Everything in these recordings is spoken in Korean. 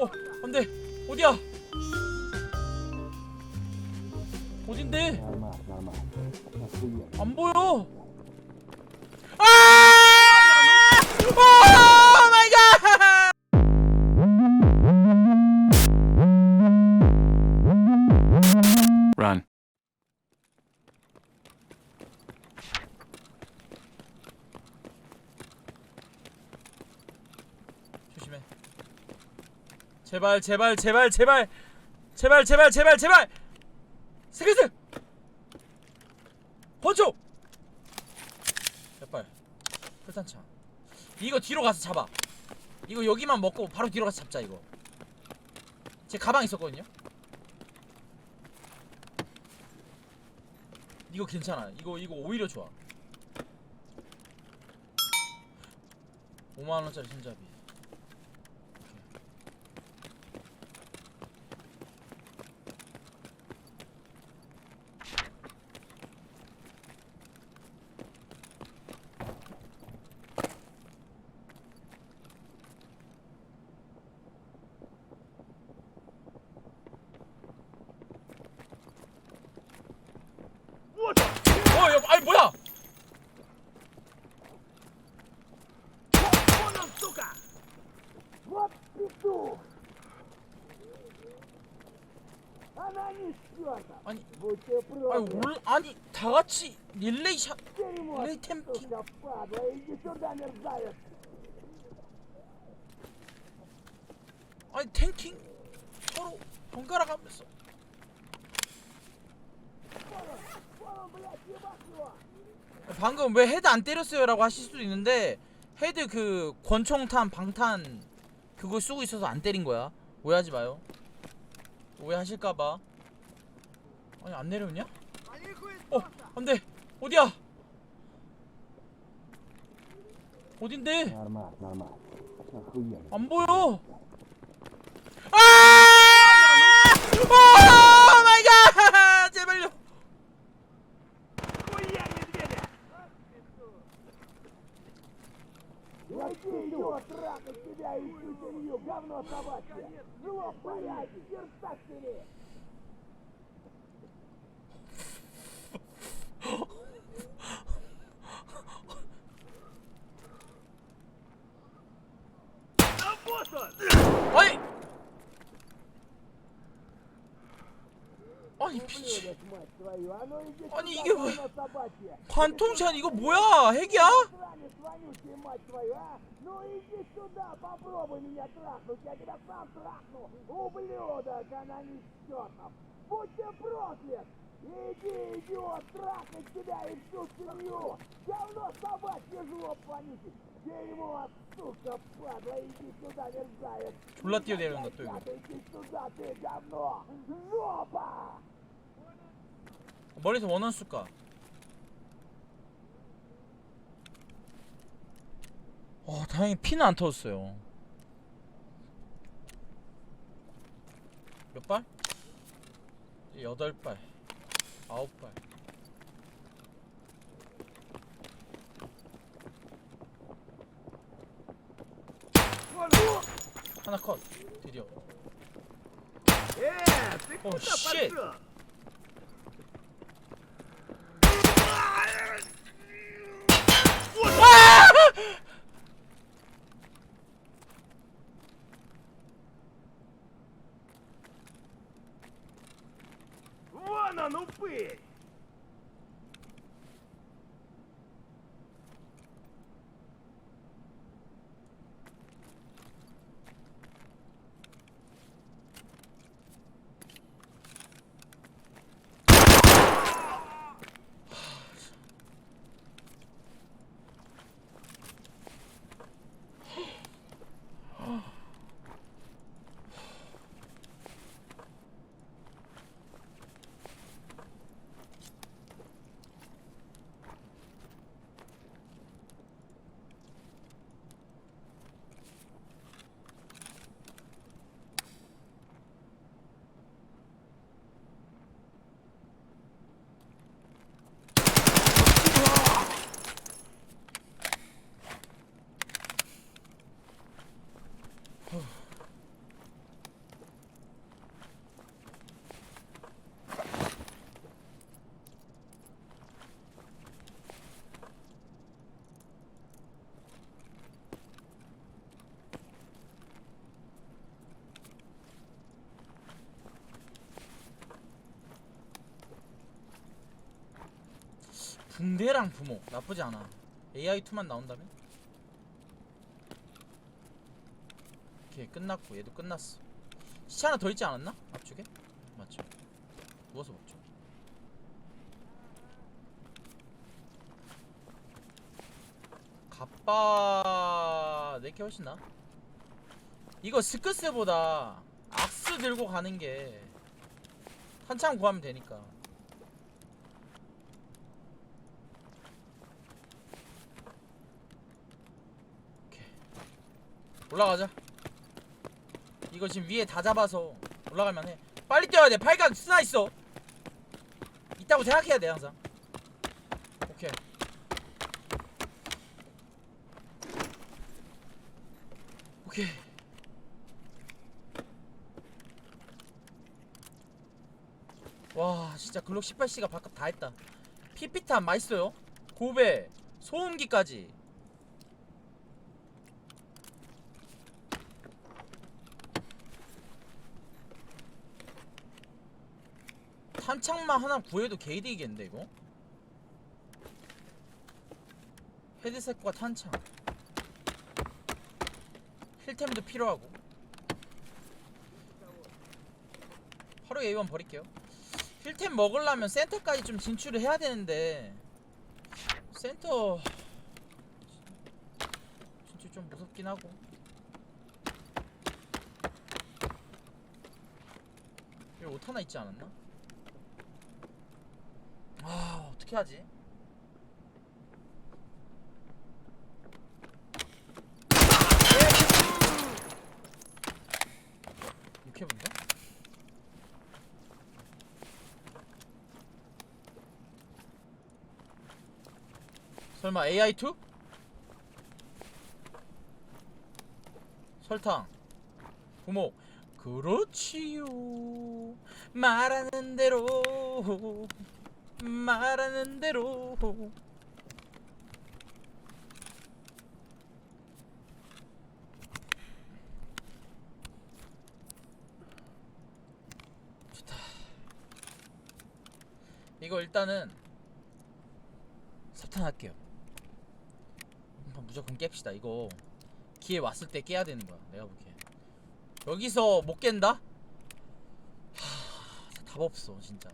어, 안 돼. 어디야? 어딘데? 안 보여. 제발 제발 제발 제발. 제발 제발 제발 제발. 세계스! 권총! 몇발? 풀탄창 이거 뒤로 가서 잡아. 이거 여기만 먹고 바로 뒤로 가서 잡자 이거. 제 가방 있었거든요? 이거 괜찮아. 이거 이거 오히려 좋아. 5만원짜리 손잡이 샤... 내 템킹 아니 탱킹? 서로 번갈아 가면서. 방금 왜 헤드 안 때렸어요? 라고 하실 수도 있는데 헤드 그 권총탄 방탄 그걸 쓰고 있어서 안 때린 거야. 오해하지 마요. 오해하실까봐. 아니 안 내려오냐? 어 안돼. 어디야? 어딘데? Нормально, нормально. Охуенно. 안 보여. 아! 오 마이 갓! 제발요. Иди, идиот, трахать тебя и всю семью, говно собачье! Живо, блядь, сердца себе! Ой! Ой, 미친 아니 이게 뭐 관통샷 이거 뭐야 핵이야? Иди! 졸라 뛰어내려온다 또 여기 멀리서 원원 쏠까 어 다행히 피는 안 터졌어요. 몇 발? 여덟 발. 아홉 발. 하나 컷. 드디어. 예, 오 어, 쉣! 붕대랑 부모. 나쁘지 않아. AI2만 나온다면? 오케이 끝났고 얘도 끝났어. 시체 하나 더 있지 않았나? 앞쪽에? 맞죠. 누워서 먹죠. 갑바 내게 훨씬 나 이거 스크스보다 악스 들고 가는 게 한참 구하면 되니까 오케이. 올라가자. 이거 지금 위에 다 잡아서 올라갈만 해. 빨리 뛰어야 돼. 팔각 스나 있어. 있다고 생각해야 돼 항상. 오케이. 오케이. 와 진짜 글록 18C가 바깥 다 했다. 피피탄 맛있어요. 고배 소음기까지 탄창만 하나 구해도 개이득이겠는데 이거? 헤드셋과 탄창. 힐템도 필요하고. 하루 A1 버릴게요. 힐템 먹으려면 센터까지 좀 진출을 해야 되는데 센터 진짜 좀 무섭긴 하고. 여기 옷 하나 있지 않았나? 아 어떻게 하지? 본가? 설마 AI2? 설탕 부모 그렇지요 말하는 대로 말하는 대로. 좋다. 이거 일단은 사탄할게요. 한번 무조건 깹시다 이거. 기회 왔을 때 깨야 되는 거야 내가 보기에 여기서 못 깬다? 하, 답 없어 진짜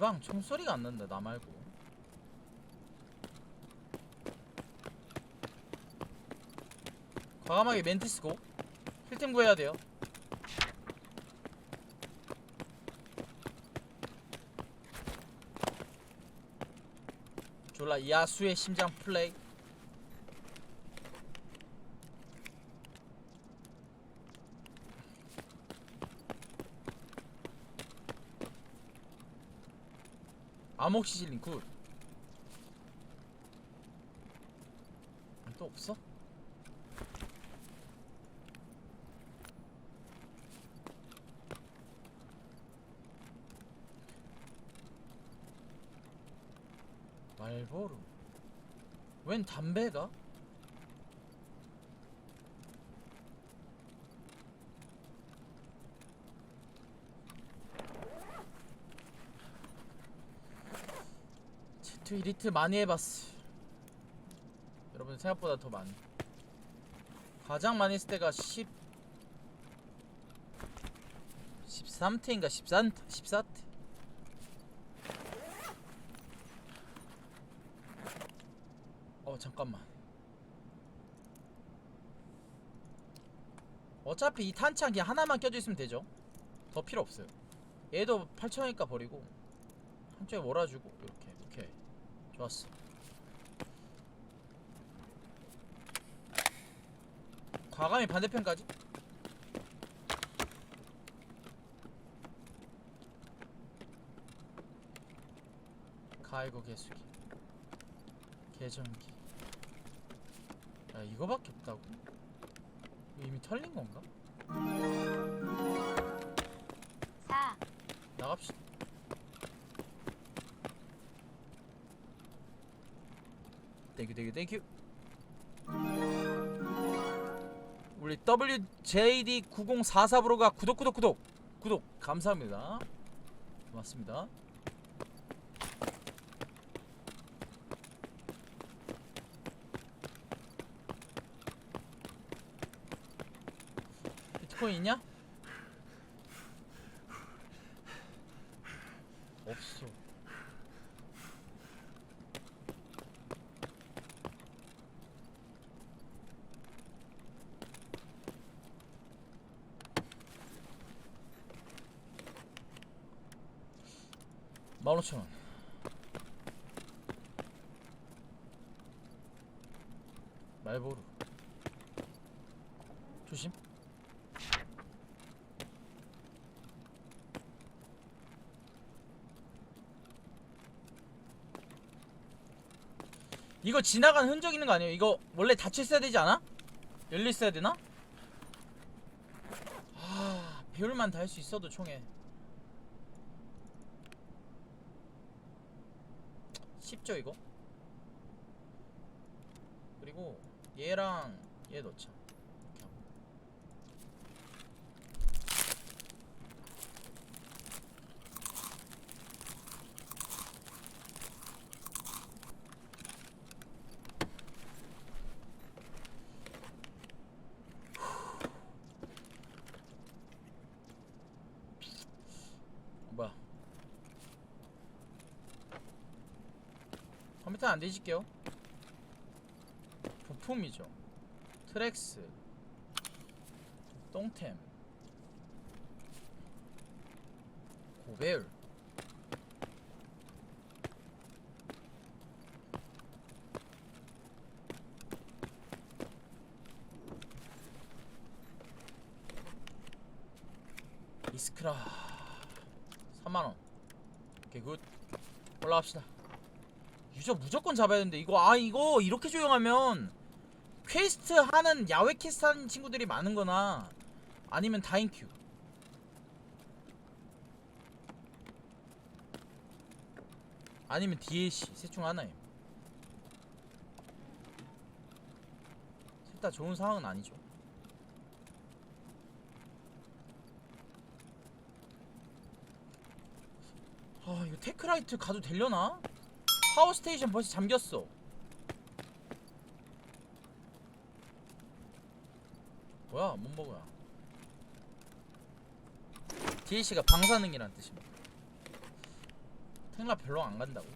방 총소리가 안 난다 나 말고. 과감하게 멘트 쓰고. 힐템 구해야 돼요. 졸라 야수의 심장 플레이 아목시실린 굿. 또 없어? 말보루. 웬 담배가? 제트 이리트 많이 해봤어. 여러분 생각보다 더 많이. 가장 많이 했을 때가 10 13트인가 13 14트. 어 잠깐만. 어차피 이 탄창 그냥 하나만 껴져 있으면 되죠. 더 필요 없어요. 얘도 8천원이니까 버리고 한쪽에 몰아주고 이렇게 오케이 좋았어. 과감히 반대편까지. 가이고 개수기 개전기 야 이거밖에 없다고? 이거 이미 털린 건가? 나갑시다. 땡큐 땡큐 땡큐. 우리 WJD9044브로가 구독 구독 구독 구독 감사합니다. 고맙습니다. 비트코인 있냐? 15,000원 말보루 조심 이거 지나간 흔적 있는 거 아니에요? 이거 원래 닫혀 있어야 되지 않아? 열려 있어야 되나? 아 배울만 다 할 수 있어도 총에 쉽죠 이거? 그리고 얘랑 얘 넣자 컴퓨터 안 뒤질게요. 부품이죠. 트랙스. 똥템. 고배율. 이스크라. 3만원. 오케이 굿. 올라갑시다 유저 무조건 잡아야 되는데 이거 아 이거 이렇게 조용하면 퀘스트 하는 야외 퀘스트 하는 친구들이 많은 거나 아니면 다인큐. 아니면 DLC 셋 중 하나임. 셋 다 좋은 상황은 아니죠. 아 이거 테크라이트 가도 되려나? 파워 스테이션 벌써 잠겼어. 뭐야? 뭔 버그야? DLC가 방사능이란 뜻입니다. 탱라 별로 안 간다고.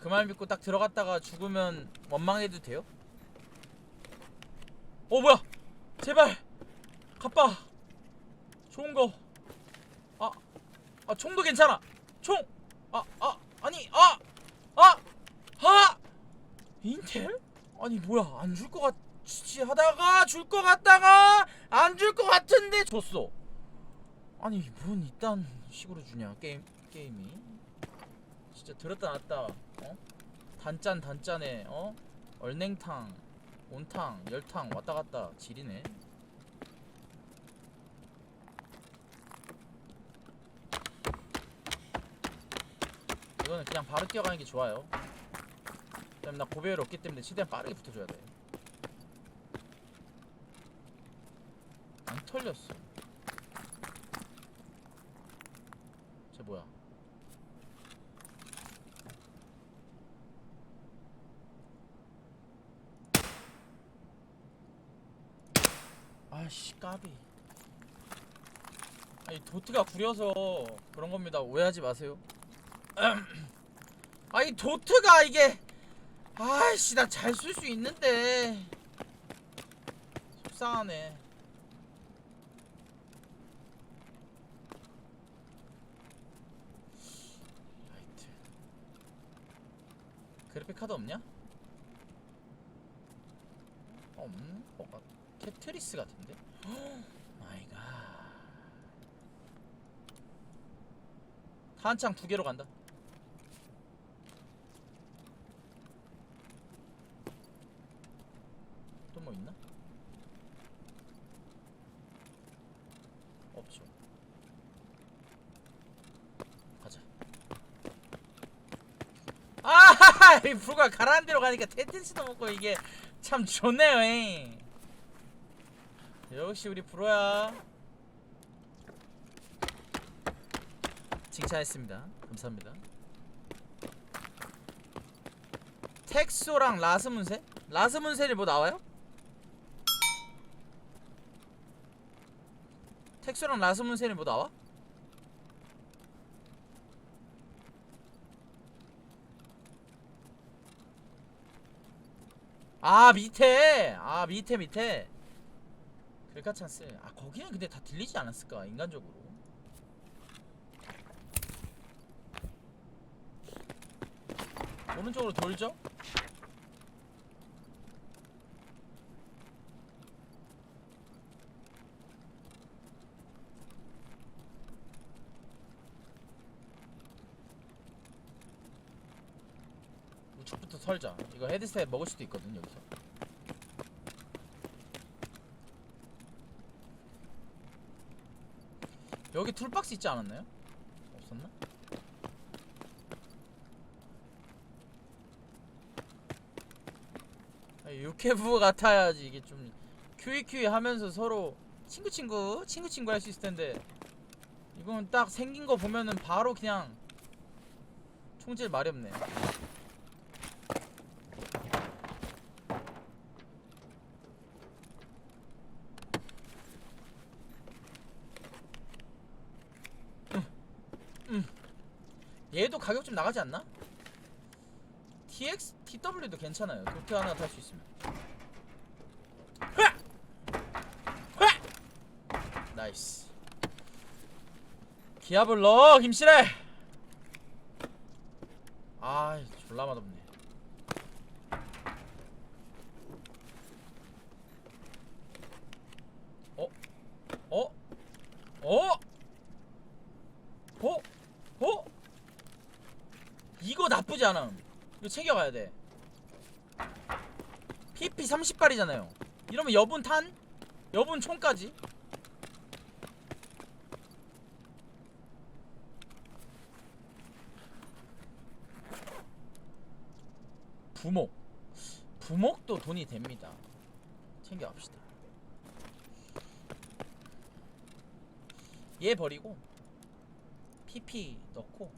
그 말 믿고 딱 들어갔다가 죽으면 원망해도 돼요? 어 뭐야? 제발 가빠 좋은 거. 아, 아 총도 괜찮아. 총. 아, 아, 아니, 아, 아, 아, 인텔? 아니 뭐야 안 줄 것 같지 하다가 줄 것 같다가 안 줄 것 같은데 줬어. 아니 뭔 이딴 식으로 주냐 게임 게임이 진짜 들었다 놨다 어 단짠 단짠에 어 얼냉탕 온탕 열탕 왔다 갔다 지리네. 이거는 그냥 바로 뛰어가는 게 좋아요. 왜냐면 나 고배율 없기 때문에 최대한 빠르게 붙어줘야 돼. 안 털렸어. 쟤 뭐야? 아씨 까비. 아니 도트가 구려서 그런 겁니다. 오해하지 마세요. 아니 도트가 이게 아이씨 나 잘 쓸 수 있는데. 속상하네. 라이트 그래픽 카드 없냐? 없는 것 같... 테트리스 같은데? 마이 갓. 탄창 두 개로 간다 또 뭐 있나? 없죠. 아, 이 불과 가라앉은 대로 가니까 테트리스도 먹고 이게 참 좋네요. 잉. 역시 우리 프로야. 칭찬했습니다. 감사합니다. 텍소랑 라스문세? 라스문세를 뭐 나와요? 텍소랑 라스문세는 뭐 나와? 아 밑에. 아 밑에 밑에. 글카 찬스. 아 거기는 근데 다 들리지 않았을까 인간적으로. 오른쪽으로 돌죠 설자 이거 헤드셋 먹을 수도 있거든 여기서 여기 툴박스 있지 않았나요? 없었나? 아, 육회부 같아야지 이게 좀 QEQ 하면서 서로 친구 친구 친구 친구 할 수 있을 텐데 이건 딱 생긴 거 보면은 바로 그냥 총질 없네. 얘도 가격 좀 나가지 않나? TX, TW도 괜찮아요. 도트 하나 탈 수 있으면. 나이스. 기압을 넣어, 김실애! 아, 졸라 맛없네. 어? 어? 어? 어? 어? 이거 나쁘지 않아. 이거 챙겨가야 돼. PP 30발이잖아요. 이러면 여분 탄? 여분 총까지? 부목. 부목도 돈이 됩니다. 챙겨갑시다. 얘 버리고 PP 넣고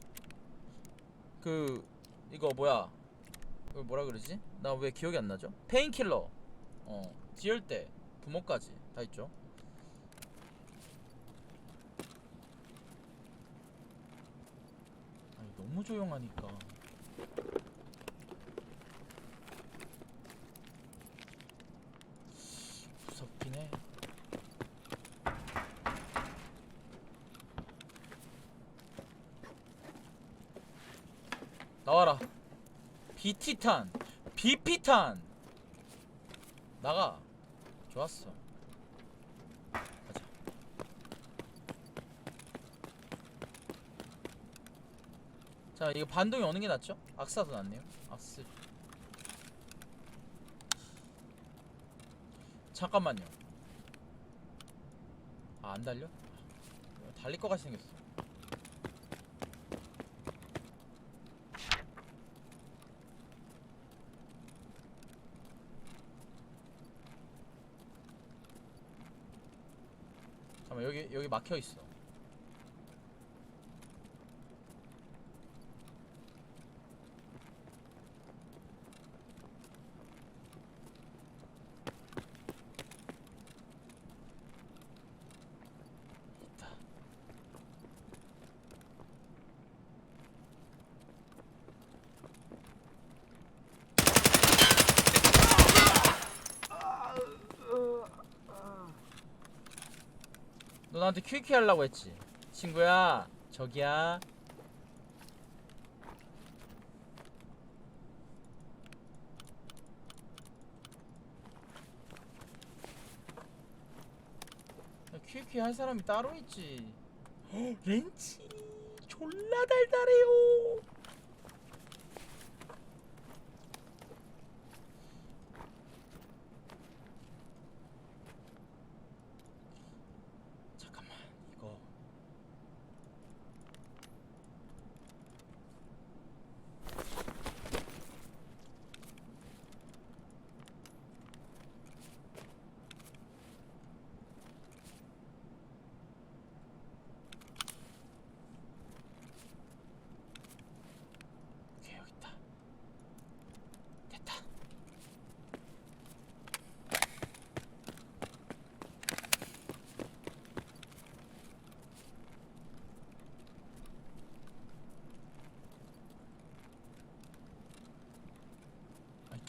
그 이거 뭐야? 이거 뭐라 그러지? 나 왜 기억이 안 나죠? 페인킬러. 어 지을 때 부모까지. 다 있죠? 아니 너무 조용하니까 무섭긴 해 나와라. BT탄 BP탄. 나가. 좋았어. 가자. 자 이거 반동이 어느 게 낫죠? 악사도 낫네요. 악스. 잠깐만요. 아 안 달려? 달릴 것 같이 생겼어 잠깐 여기 여기 막혀 있어. 있다. 너 나한테 퀴퀴 하려고 했지. 친구야 저기야. 퀴퀴 할 사람이 따로 있지. 헉, 렌치. 졸라 달달해요 잠깐만 이거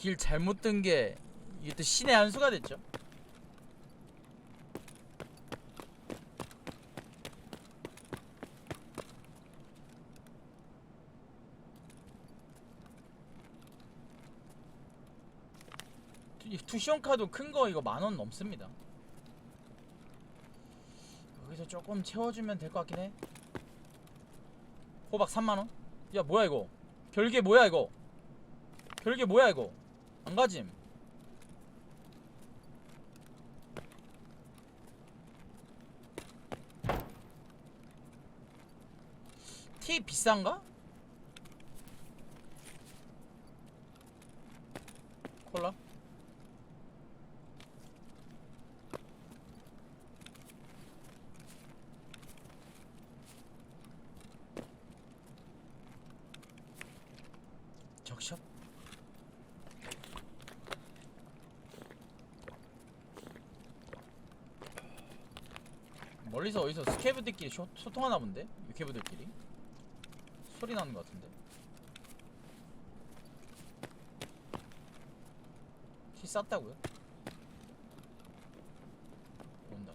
길 잘못 든 게 이게 또 신의 한 수가 됐죠. 이 투시온 카드 큰 거 이거 만 원 넘습니다. 여기서 조금 채워주면 될 것 같긴 해. 호박 3만 원? 야 뭐야 이거? 별게 뭐야 이거? 별게 뭐야 이거? 안 가짐. 티 비싼가? 콜라? 적셔? 멀리서 어디서? 스케브들끼리 쇼, 소통하나 본데? 유캐브들끼리? 소리 나는 것 같은데? 키 쌌다고요? 온다.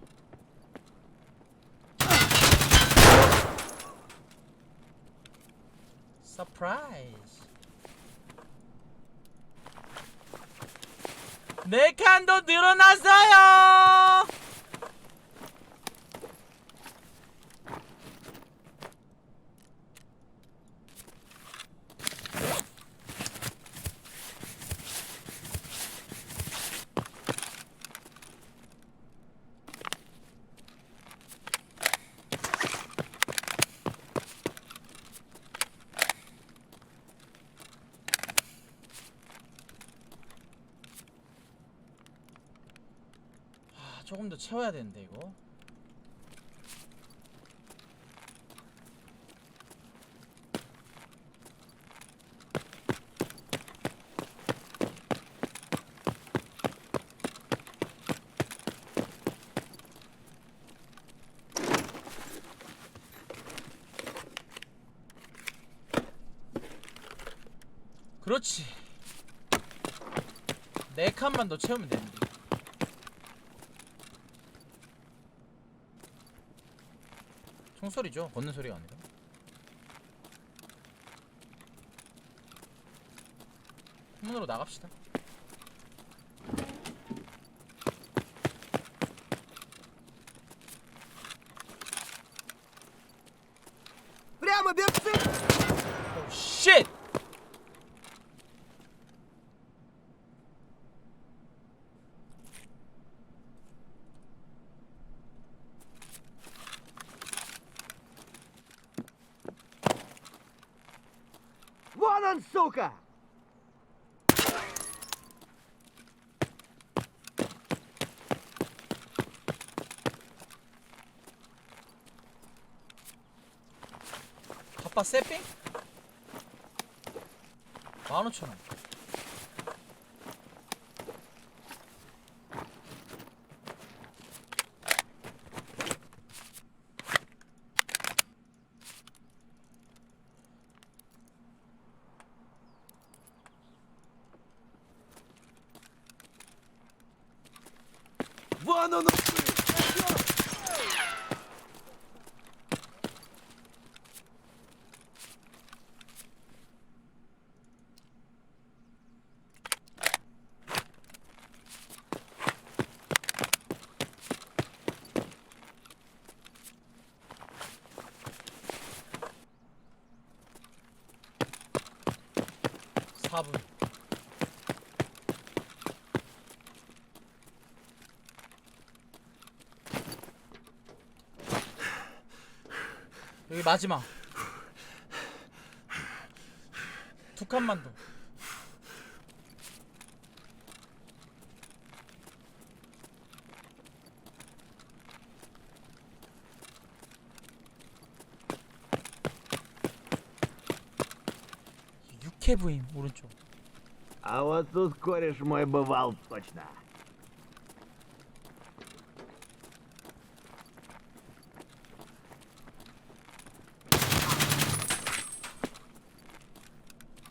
서프라이즈 네 칸도 늘어났어요 아, 조금 더 채워야 되는데 이거. 그렇지. 네 칸만 더 채우면 되는데 총 소리죠. 걷는 소리가 아니라. 문으로 나갑시다 Вон он, сука! 바빠 세핑? 15,000원 4분. 여기 마지막. 두 칸만 더. 육해부임 오른쪽 А вот тут кореш мой бывал точно.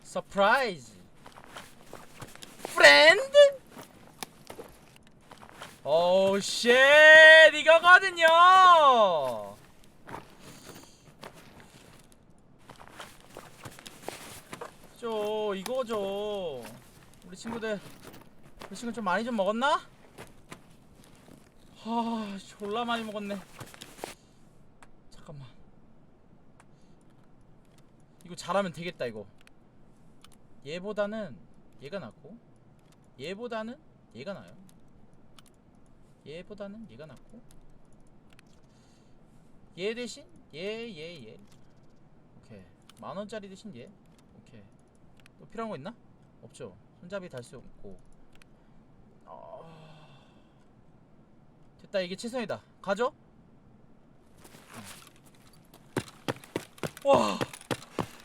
서프라이즈 프렌드 오우 쉣 이거거든요 저 이거죠 우리 친구들 우리 친구 좀 많이 좀 먹었나? 아 졸라 많이 먹었네. 잠깐만. 이거 잘하면 되겠다 이거. 얘보다는 얘가 낫고 얘보다는 얘가 나요. 얘보다는 얘가 낫고 얘 대신 얘 얘 얘. 오케이. 만원짜리 대신 얘 또 필요한 거 있나? 없죠 손잡이 달 수 없고 아... 됐다 이게 최선이다 가죠? 와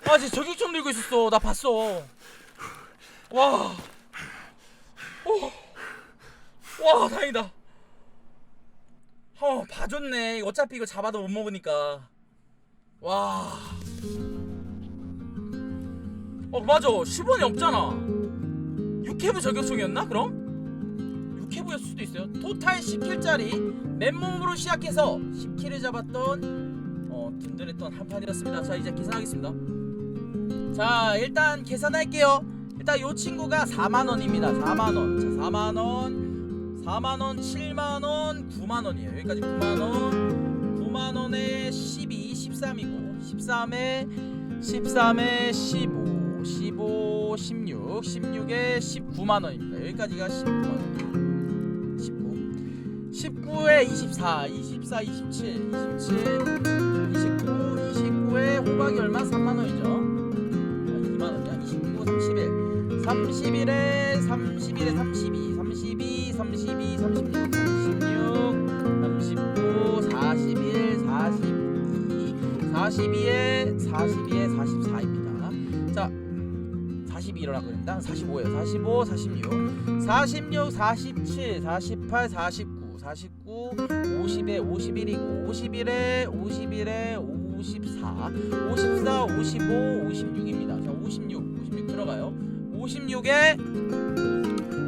아, 진짜 저격총 들고 있었어. 나 봤어. 와. 오. 와, 다행이다. 어, 봐줬네. 어차피 이거 잡아도 못 먹으니까. 와. 어, 맞아. 10원이 없잖아. 6회부 저격총이었나? 그럼? 6회부였을 수도 있어요. 토탈 10킬짜리 맨몸으로 시작해서 10킬을 잡았던 어, 든든했던 한 판이었습니다. 자, 이제 계산하겠습니다. 자 일단 계산할게요 일단 요 친구가 4만원입니다 4만원 자 4만원 4만원 7만원 9만원이에요 여기까지 9만원 9만원에 12 13이고 13에 13에 15 15 16 16에 19만 원입니다. 여기까지가 19만 원. 19 19에 24 24 27 27 29 29에 호박이 얼마? 3만 원이죠. 2만 원이야? 29 31 31에 31에 32 32 32 36 36 39 41 42 42에 42에 42 일어났거든요. 45에요 45 46 46 47 48 49 49 50에 51이고 51에 51에 54 54 55 56입니다. 자 56 56 들어가요. 56에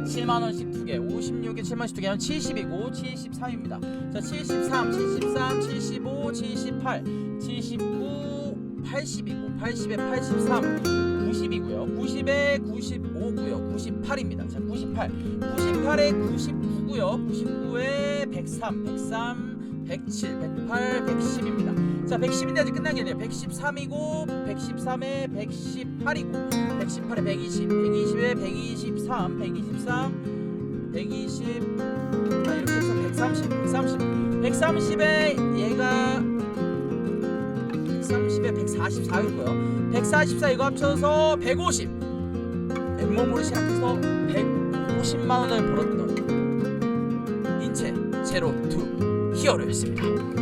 7만 원씩 두 개. 56에 7만 원씩 두개 하면 70이고 73입니다. 자 73 73 75 78 79 80이고 80에 83 90이고요. 90에 95고요. 98입니다. 자 98 98에 99고요. 99에 103 103 107 108 110입니다. 자 110인데 아직 끝난 게 아니에요. 113이고 113에 118이고 118에 120 120에 123 123 120 자, 이렇게 해서 130 130 130에 얘가 130에 144였고요. 144 이거 합쳐서 150 맨몸으로 시작해서 150만원을 벌었던 인체 제로 투 히어로였습니다